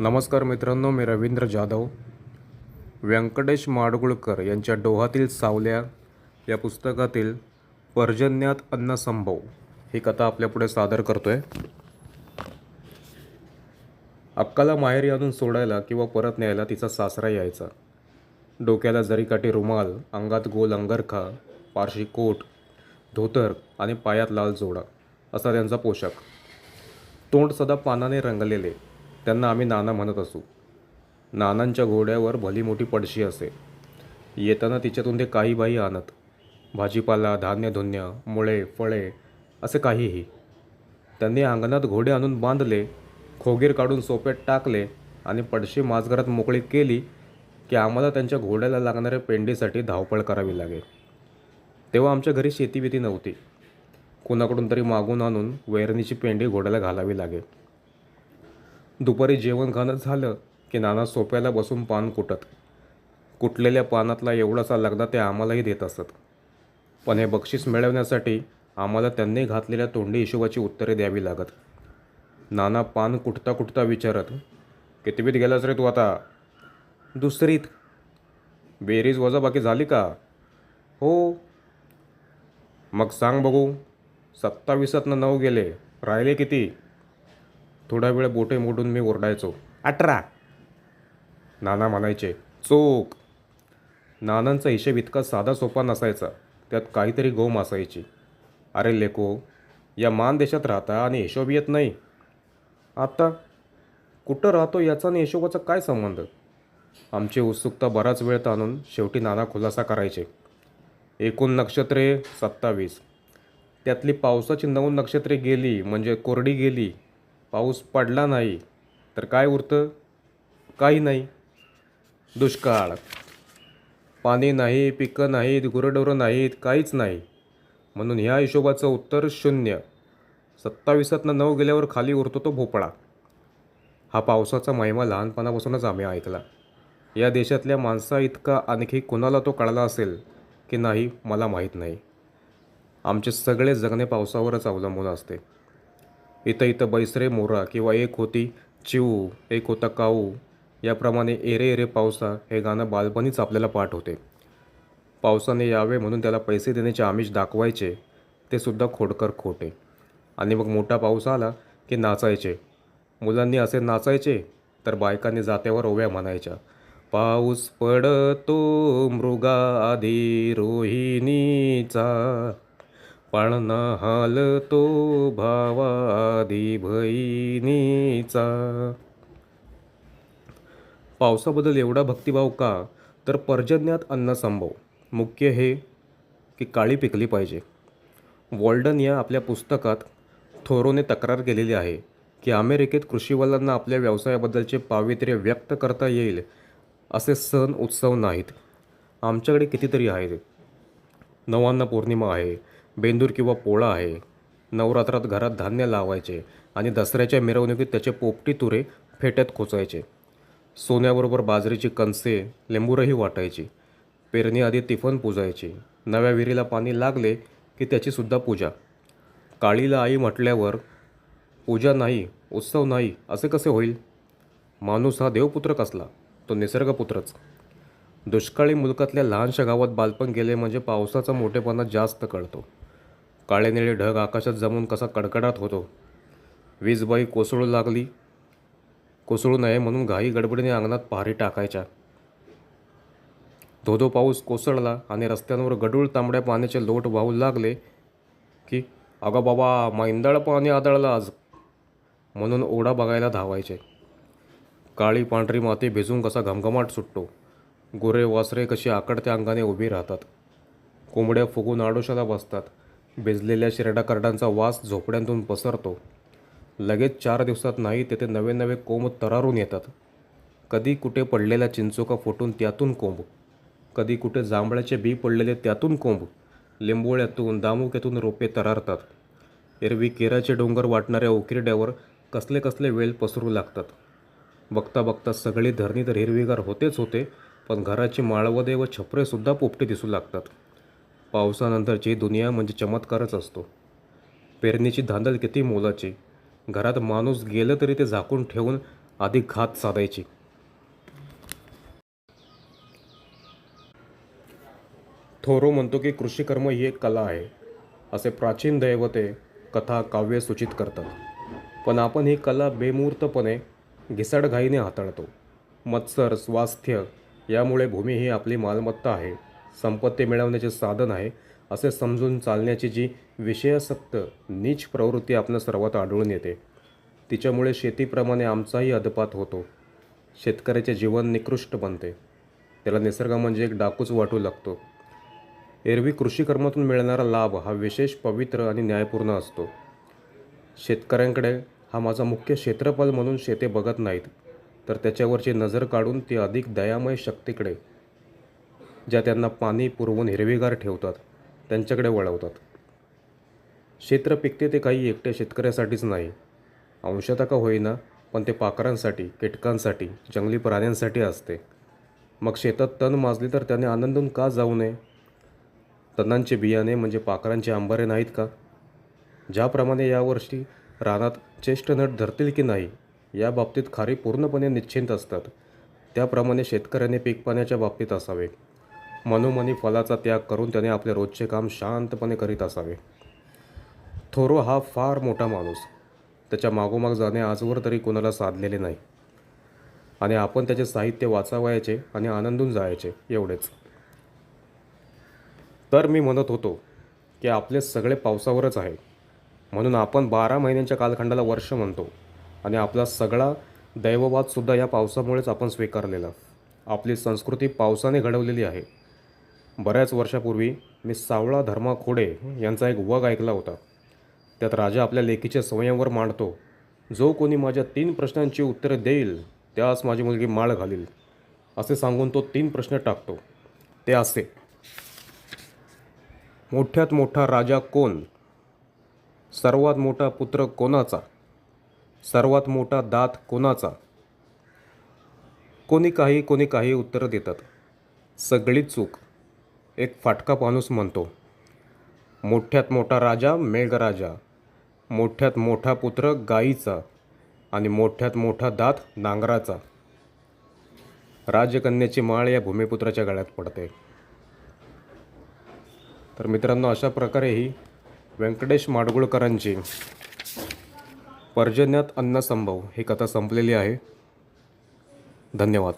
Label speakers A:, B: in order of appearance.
A: नमस्कार मित्रांनो मी रवींद्र जाधव. व्यंकटेश माडगुळकर यांच्या डोहातील सावल्या या पुस्तकातील पर्जन्यात अन्नसंभव ही कथा आपल्यापुढे सादर करतोय. अक्काला माहेरी आणून सोडायला किंवा परत न्यायला तिचा सासरा यायचा. डोक्याला जरीकाठी रुमाल अंगात गोल अंगरखा पारशी कोट धोतर आणि पायात लाल जोडा असा त्यांचा पोशाख. तोंड सदा पानाने रंगलेले. त्यांना आम्ही नाना म्हणत असू. नानांच्या घोड्यावर भली मोठी पडशी असे. येताना तिच्यातून ते काही बाई आणत. भाजीपाला धान्यधुन्य मुळे फळे असे काहीही. त्यांनी अंगणात घोडे आणून बांधले खोगीर काढून सोप्यात टाकले आणि पडशी माझघरात मोकळी केली की आम्हाला त्यांच्या घोड्याला लागणाऱ्या पेंडीसाठी धावपळ करावी लागे तेव्हा आमच्या घरी शेतीविती नव्हती. कुणाकडून तरी मागून आणून वैरणीची पेंडी घोड्याला घालावी लागे दुपारी जेवण खाणं झालं की नाना सोप्याला बसून पान कुटत. कुटलेल्या पानातला एवढासा लगदा ते आम्हालाही देत असत. पण हे बक्षीस मिळवण्यासाठी आम्हाला त्यांनी घातलेल्या तोंडी हिशोबाची उत्तरे द्यावी लागत. नाना पान कुठता कुठता विचारत कितवीत गेलास रे तू आता? दुसरीत. बेरीज वजाबाकी झाली का? हो. मग सांग बघू. सत्तावीसातनं नऊ गेले. राहिले किती? थोडा वेळ बोटे मोडून मी ओरडायचो. अठरा. नाना म्हणायचे चोक. नानांचा हिशेब इतका साधा सोपा नसायचा त्यात काहीतरी गोम असायची. अरे लेको या मान देशात राहता आणि हिशोब येत नाही. आत्ता कुठं राहतो याचा आणि हिशोबाचा काय संबंध? आमची उत्सुकता बराच वेळ ताणून शेवटी नाना खुलासा करायचे. एकूण नक्षत्रे सत्तावीस. त्यातली पावसाची नऊ नक्षत्रे गेली म्हणजे कोरडी गेली. पाऊस पडला नाही तर काय उरतं? काही नाही. दुष्काळ. पाणी नाही पिकं नाहीत गुरंढोरं नाहीत काहीच नाही. म्हणून ह्या हिशोबाचं उत्तर शून्य. सत्तावीसातनं नऊ गेल्यावर खाली उरतो तो भोपळा. हा पावसाचा महिमा लहानपणापासूनच आम्ही ऐकला. या देशातल्या माणसा इतका आणखी कुणाला तो कळला असेल की नाही मला माहीत नाही. आमचे सगळे जगणे पावसावरच अवलंबून असते. इथं इथं बैसरे मोरा किंवा एक होती चिऊ एक होता काऊ. याप्रमाणे एरे एरे पावसा हे गाणं बालपणीच आपल्याला पाठ होते. पावसाने यावे म्हणून त्याला पैसे देण्याचे आमिष दाखवायचे ते सुद्धा खोडकर खोटे. आणि मग मोठा पाऊस आला की नाचायचे. मुलांनी असे नाचायचे तर बायकांनी जात्यावर ओव्या म्हणायच्या. पाऊस पडतो मृगा आधी रोहिणीचा पण हालतो भावादी बहिणीचा पावसाबद्दल एवढा भक्तिभाव का? तर पर्जन्यात अन्नसंभव मुख्य हे की काळी पिकली पाहिजे. वॉल्डन या आपल्या पुस्तकात थोरोने तक्रार केलेली आहे की अमेरिकेत कृषीवालांना आपल्या व्यवसायाबद्दलचे पावित्र्य व्यक्त करता येईल असे सण उत्सव नाहीत. आमच्याकडे कितीतरी आहेत. नवान्न पौर्णिमा आहे. बेंदूर किंवा पोळा आहे. नवरात्रात घरात धान्य लावायचे आणि दसऱ्याच्या मिरवणुकीत त्याचे पोपटी तुरे फेट्यात खोचायचे. सोन्याबरोबर बाजरीची कणसे लिंबूरही वाटायची. पेरणीआधी तिफन पूजायची. नव्या विहिरीला पाणी लागले की त्याचीसुद्धा पूजा. काळीला आई म्हटल्यावर पूजा नाही उत्सव नाही असे कसे होईल? माणूस हा देवपुत्र कसला? तो निसर्गपुत्रच. दुष्काळी मुलकातल्या लहानशा गावात बालपण गेले म्हणजे पावसाचा मोठेपणा जास्त कळतो. काळे निळे ढग आकाशात जमून कसा कडकडाट होतो. वीजबाई कोसळू लागली. कोसळू नये म्हणून घाई गडबडीने अंगणात पहारी टाकायच्या. धोधो पाऊस कोसळला आणि रस्त्यांवर गडूळ तांबड्या पाण्याचे लोट वाहू लागले की अगं बाबा मैंदळ पाणी आदळलं आज म्हणून ओढा बघायला धावायचे. काळी पांढरी माती भिजून कसा घमघमाट सुटतो. गुरे वासरे कशी आकडत्या अंगाने उभी राहतात. कोंबड्या फुगून आडोशाला बसतात. भिजलेल्या शिरडा करडांचा वास झोपड्यांतून पसरतो. लगेच चार दिवसात नाही तेथे नवे नवे कोंब तरारून येतात. कधी कुठे पडलेल्या चिंचोका फुटून त्यातून कोंब. कधी कुठे जांभळाचे बी पडलेले त्यातून कोंब. लिंबोळ्यातून दामुक्यातून रोपे तरारतात. एरवी केराचे डोंगर वाटणाऱ्या उकिरड्यावर कसले कसले वेल पसरू लागतात. बघता बघता सगळी धरणी तर हिरवीगार होतेच होते पण घराची माळवदे व छपरेसुद्धा पोपटे दिसू लागतात. पावसानंतरची दुनिया म्हणजे चमत्कारच असतो. पेरणीची धांदल किती मोलाची. घरात माणूस गेलं तरी ते झाकून ठेवून आधी घात साधायची. थोरो म्हणतो की कृषिकर्म ही एक कला आहे. असे प्राचीन दैवते कथा काव्य सूचित करतात. पण आपण ही कला बेमूर्तपणे घिसाडघाईने हाताळतो. मत्सर स्वास्थ्य यामुळे भूमी ही आपली मालमत्ता आहे. संपत्ती मिळवण्याचे साधन आहे असे समजून चालण्याची जी विषयासक्त नीच प्रवृत्ती आपल्या सर्वात आढळून येते. तिच्यामुळे शेतीप्रमाणे आमचाही अधपात होतो. शेतकऱ्याचे जीवन निकृष्ट बनते. त्याला निसर्ग म्हणजे एक डाकूच वाटू लागतो. एरवी कृषीकर्मातून मिळणारा लाभ हा विशेष पवित्र आणि न्यायपूर्ण असतो. शेतकऱ्यांकडे हा माझा मुख्य क्षेत्रफल म्हणून शेते बघत नाहीत तर त्याच्यावरची नजर काढून ती अधिक दयामय शक्तीकडे ज्या त्यांना पाणी पुरवून हिरवीगार ठेवतात त्यांच्याकडे वळवतात. क्षेत्र पिकते ते काही एकट्या शेतकऱ्यासाठीच नाही. अंशतः का होईना पण ते पाखरांसाठी कीटकांसाठी जंगली प्राण्यांसाठी असते. मग शेतात तण माजली तर त्याने आनंदून का जाऊ नये? तणांचे बियाणे म्हणजे पाखरांचे आंबारे नाहीत का? ज्याप्रमाणे यावर्षी रानात चेष्टनट धरतील की नाही या बाबतीत खारी पूर्णपणे निश्चिंत असतात. त्याप्रमाणे शेतकऱ्याने पीक पाण्याच्या बाबतीत असावे. मनोमनी फलाचा त्याग करून त्याने आपले रोजचे काम शांतपणे करीत असावे. थोरो हा फार मोठा माणूस. त्याच्या मागोमाग जाणे आजवर तरी कोणाला साधलेले नाही. आणि आपण त्याचे साहित्य वाचावायचे आणि आनंदून जायचे एवढेच. तर मी म्हणत होतो की आपले सगळे पावसावरच आहे. म्हणून आपण बारा महिन्यांच्या कालखंडाला वर्ष म्हणतो. आणि आपला सगळा दैववादसुद्धा या पावसामुळेच आपण स्वीकारलेला. आपली संस्कृती पावसाने घडवलेली आहे. बऱ्याच वर्षापूर्वी मी सावळा धर्मा खोडे यांचा एक वग ऐकला होता. त्यात राजा आपल्या लेखीच्या स्वयंवर मांडतो. जो कोणी माझ्या तीन प्रश्नांची उत्तरे देईल त्यास माझी मुलगी माळ घालील असे सांगून तो तीन प्रश्न टाकतो. ते असे. मोठ्यात मोठा राजा कोण? सर्वात मोठा पुत्र कोणाचा? सर्वात मोठा दात कोणाचा? कोणी काही कोणी काही उत्तरं देतात. सगळी चूक. एक फाटका माणूस म्हणतो मोठ्यात मोठा राजा मेघराजा मोठ्यात मोठा पुत्र गाईचा. आणि मोठ्यात मोठा दात नांगराचा. राजकन्याची माळ या भूमिपुत्राच्या गळ्यात पडते. तर मित्रांनो अशा प्रकारे ही व्यंकटेश माडगुळकरांची पर्जन्यात अन्नसंभव ही कथा संपलेली आहे. धन्यवाद.